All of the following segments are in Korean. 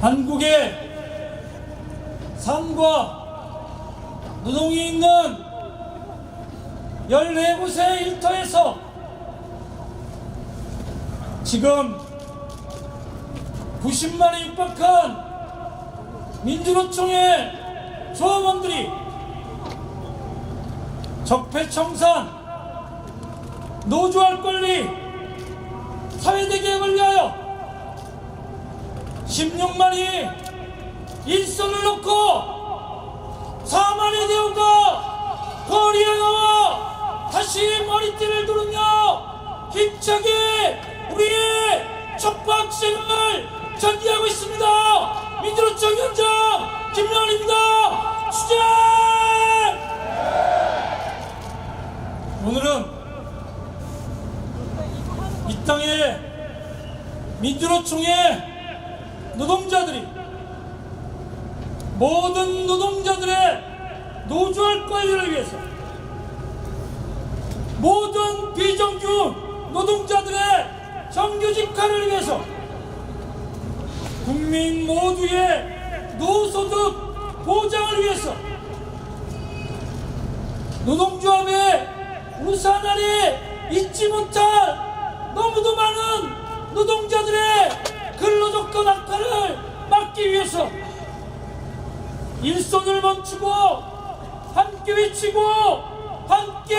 한국의 산과 노동이 있는 14곳의 일터에서 지금 90만에 육박한 민주노총의 조합원들이 적폐청산 노조할 권리 사회대개혁을 16만이 일선을 놓고 4만의 대원가 거리에 나와 다시 머리띠를 두르며 힘차게 우리의 촉박생을 전개하고 있습니다. 민주노총 현장 김명환입니다. 추재! 오늘은 이 땅의 민주노총의 노동자들이 모든 노동자들의 노조할 권리를 위해서 모든 비정규 노동자들의 정규직화를 위해서 국민 모두의 노소득 보장을 위해서 노동조합의 우산 아래 잊지 못할 너무도 많은 노동자들의 근로조건 악화를 막기 위해서 일손을 멈추고 함께 외치고 함께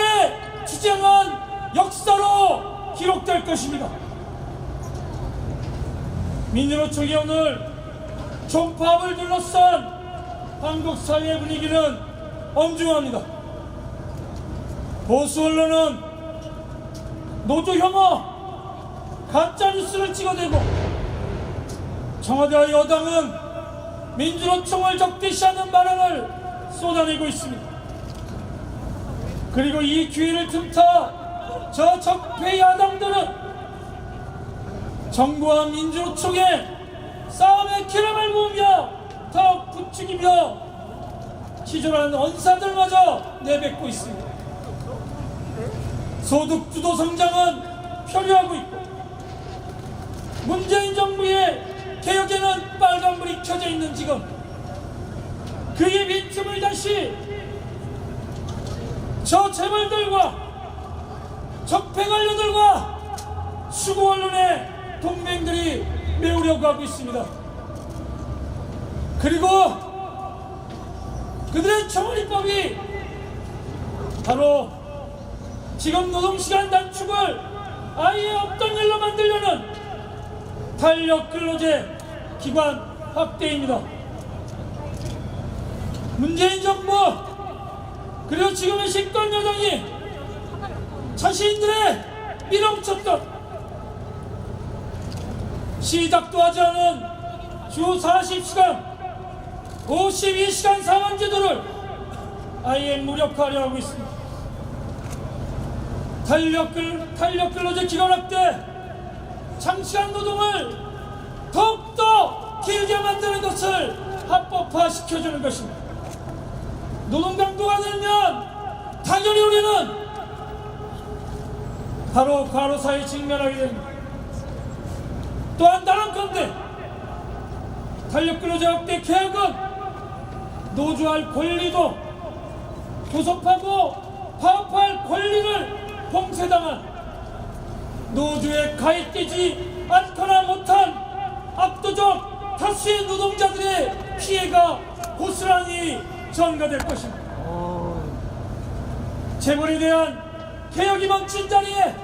주장한 역사로 기록될 것입니다. 민주노총이 오늘 총파업을 둘러싼 한국 사회 분위기는 엄중합니다. 보수 언론은 노조 혐오, 가짜 뉴스를 찍어대고 청와대와 여당은 민주노총을 적대시하는 발언을 쏟아내고 있습니다. 그리고 이 기회를 틈타 저 적폐 야당들은 정부와 민주노총의 싸움의 기름을 부으며 더 부추기며 치졸하는 언사들마저 내뱉고 있습니다. 소득주도 성장은 표류하고 있고 문재인 정부의 있는 지금 그의 빈틈을 다시 저 재벌들과 적폐 관료들과 수구 언론의 동맹들이 메우려고 하고 있습니다. 그리고 그들의 청원입법이 바로 지금 노동시간 단축을 아예 없던 일로 만들려는 탄력 근로제 기관 확대입니다. 문재인 정부 그리고 지금의 집권 여당이 자신들의 밀어붙였던 시작도 하지 않은 주 40시간 52시간 상환제도를 아예 무력화하려 하고 있습니다. 탄력, 근, 탄력 근로제 기간 확대 장시간 노동을 더욱 더 길게 만드는 것을 합법화 시켜주는 것입니다. 노동 강도가 늘면 당연히 우리는 바로 과로사에 직면하게 됩니다. 또한 다른 건데 탄력 근로제 확대 계약은 노조할 권리도 교섭하고 파업할 권리를 봉쇄당한 노조에 가입되지 않거나 못한 압도적 다수의 노동자들의 피해가 고스란히 전가될 것입니다. 재벌에 대한 개혁이 멈춘 자리에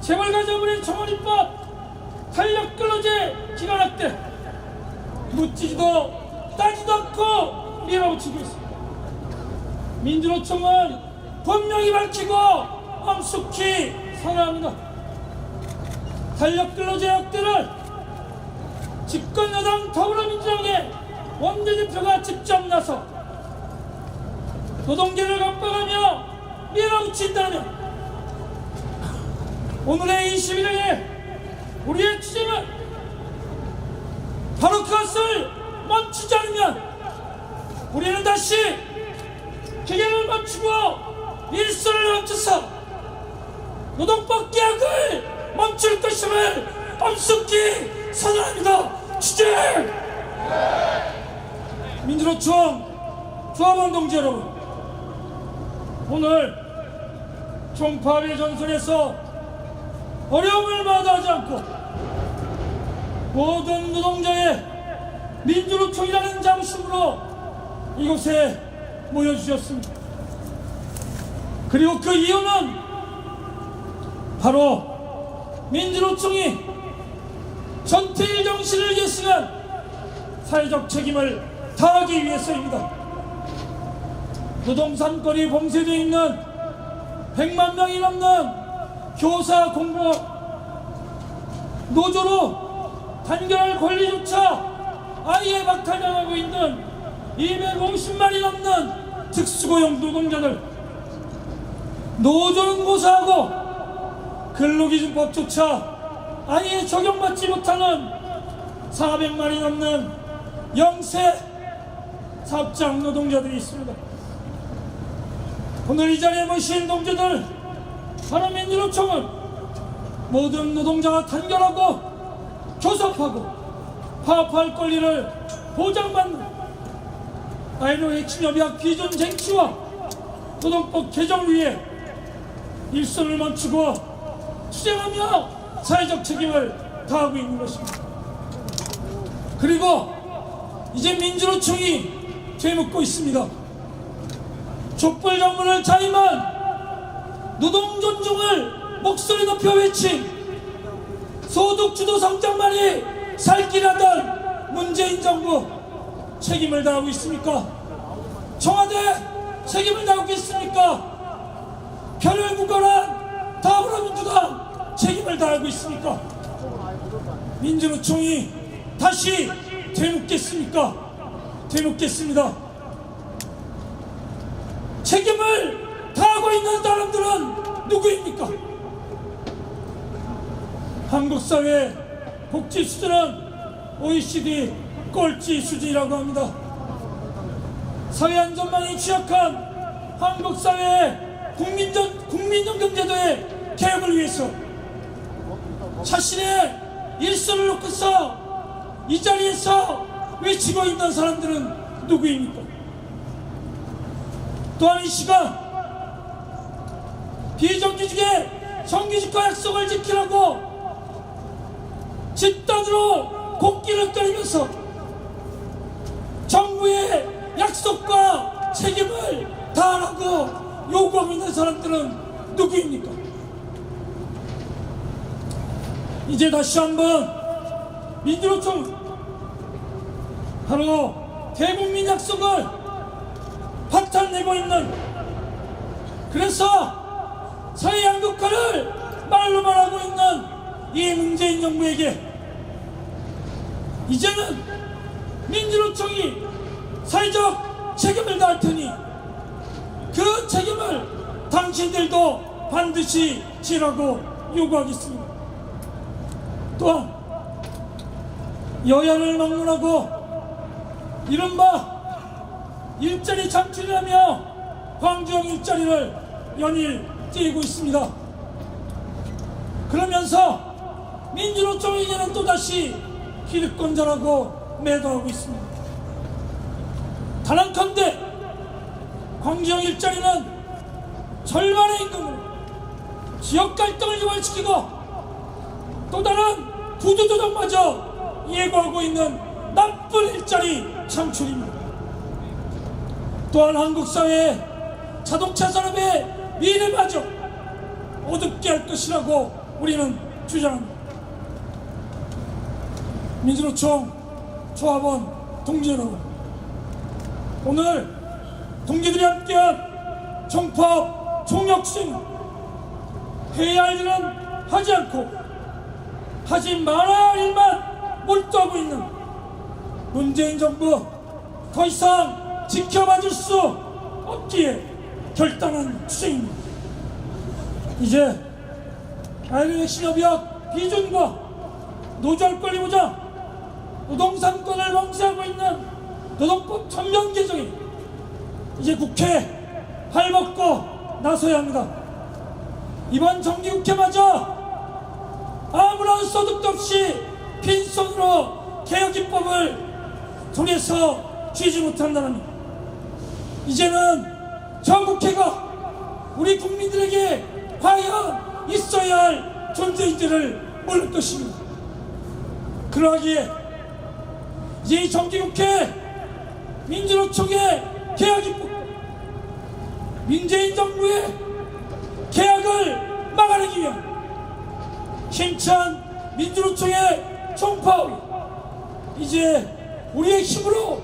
재벌 가정부의 청원입법 탄력 근로제 기간 확대 묻지도 따지도 않고 밀어붙이고 있습니다. 민주노총은 분명히 밝히고 엄숙히 선언합니다. 탄력 근로제 확대를 집권 여당 더불어민주당의 원내대표가 직접 나서 노동계를 감방하며 밀어붙인다면 오늘의 21일에 우리의 주제는 바로 그것을 멈추지 않으면 우리는 다시 기계를 멈추고 일선을 멈춰서 노동법 계약을 멈출 것임을 엄숙히 선언합니다. 주제! 민주노총 조합원 동지 여러분 오늘 총파업의 전선에서 어려움을 마다하지 않고 모든 노동자의 민주노총이라는 자부심으로 이곳에 모여주셨습니다. 그리고 그 이유는 바로 민주노총이 전태일 정신을 계승한 사회적 책임을 다하기 위해서입니다. 노동산권이 봉쇄되어 있는 100만 명이 넘는 교사 공무원 노조로 단결할 권리조차 아예 박탈당하고 있는 250만이 넘는 특수고용 노동자들 노조는 고사하고 근로기준법조차 아예 적용받지 못하는 400만이 넘는 영세 사업장 노동자들이 있습니다. 오늘 이 자리에 모신 동지들 바로 민주노총은 모든 노동자가 단결하고 교섭하고 파업할 권리를 보장받는 아이로 핵심협약 비준 쟁취와 노동법 개정을 위해 일선을 멈추고 투쟁하며 사회적 책임을 다하고 있는 것입니다. 그리고 이제 민주노총이 되묻고 있습니다. 촛불 정문을 자임한 노동 존중을 목소리 높여 외친 소득주도 성장만이 살 길하던 문재인 정부 책임을 다하고 있습니까? 청와대 책임을 다하고 있습니까? 표를 구걸한 더불어민주당 책임을 다하고 있습니까? 민주노총이 다시 되묻겠습니까? 되묻겠습니다. 책임을 다하고 있는 사람들은 누구입니까? 한국 사회 복지 수준은 OECD 꼴찌 수준이라고 합니다. 사회 안전망이 취약한 한국 사회의 국민전 국민연금 제도의 개혁을 위해서 자신의 일선을 놓고서 이 자리에서 외치고 있는 사람들은 누구입니까? 또한 이 시간 비정규직의 정규직과 약속을 지키라고 집단으로 곡기를 때리면서 정부의 약속과 책임을 다하라고 요구하고 있는 사람들은 누구입니까? 이제 다시 한번 민주노총 바로 대국민 약속을 박탈내고 있는 그래서 사회 양극화를 말로만 하고 있는 이 문재인 정부에게 이제는 민주노총이 사회적 책임을 다할 테니 그 책임을 당신들도 반드시 지라고 요구하겠습니다. 또한 여야를 막론하고 이른바 일자리 창출이라며 광주형 일자리를 연일 띄고 있습니다. 그러면서 민주노총에게는 또다시 기득권자라고 매도하고 있습니다. 단한컨대 광주형 일자리는 절반의 임금으로 지역 갈등을 유발시키고 또 다른 구조조정마저 예고하고 있는 나쁜 일자리 창출입니다. 또한 한국 사회의 자동차 산업의 미래마저 어둡게 할 것이라고 우리는 주장합니다. 민주노총 조합원 동지 여러분 오늘 동지들이 함께한 총파업 총혁신 해야 할 일은 하지 않고 하지 말아야 할 일만 몰두하고 있는 문재인 정부 더 이상 지켜봐 줄 수 없기에 결단한 투쟁입니다. 이제 아이르 핵심협약 비준과 노조할 권리 보장 노동상권을 방치하고 있는 노동법 전면 개정이 이제 국회 발벗고 나서야 합니다. 이번 정기국회마저 아무런 소득도 없이 빈손으로 개혁 입법을 통해서 쥐지 못한다는 이제는 저 국회가 우리 국민들에게 과연 있어야 할 존재인지를 모를 것입니다. 그러하기에 이제 이 정기국회 민주노총의 개혁 입법 민재인 정부의 개혁을 막아내기 위한 힘찬 민주노총의 총파업이 이제 우리의 힘으로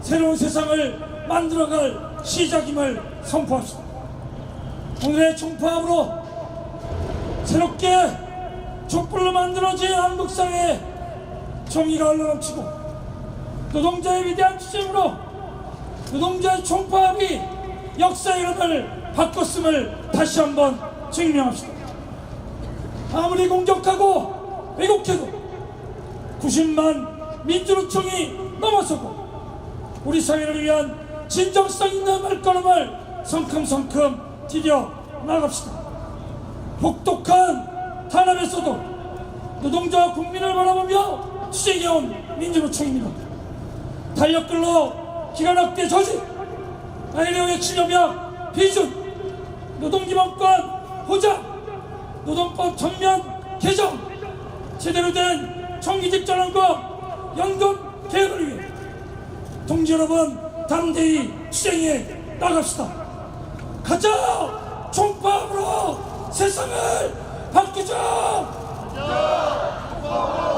새로운 세상을 만들어갈 시작임을 선포합시다. 오늘의 총파업으로 새롭게 촛불로 만들어진 한국사회에 정의가 흘러넘치고 노동자의 위대한 투쟁으로 노동자의 총파업이 역사의 흐름을 바꿨음을 다시 한번 증명합시다. 아무리 공격하고 왜곡해도 90만 민주노총이 넘어서고 우리 사회를 위한 진정성 있는 발걸음을 성큼성큼 디뎌 나갑시다. 혹독한 탄압에서도 노동자와 국민을 바라보며 투쟁해온 민주노총입니다. 탄력근로 기간 확대 저지, 아이레오의 치료명 비준, 노동기본권 보장, 노동법 전면 개정, 제대로 된 정기직 전환과 연금 개혁을 위해 동지 여러분 담대히 투쟁해 나갑시다. 가자! 총파업으로 세상을 바꾸자! 고맙습니다.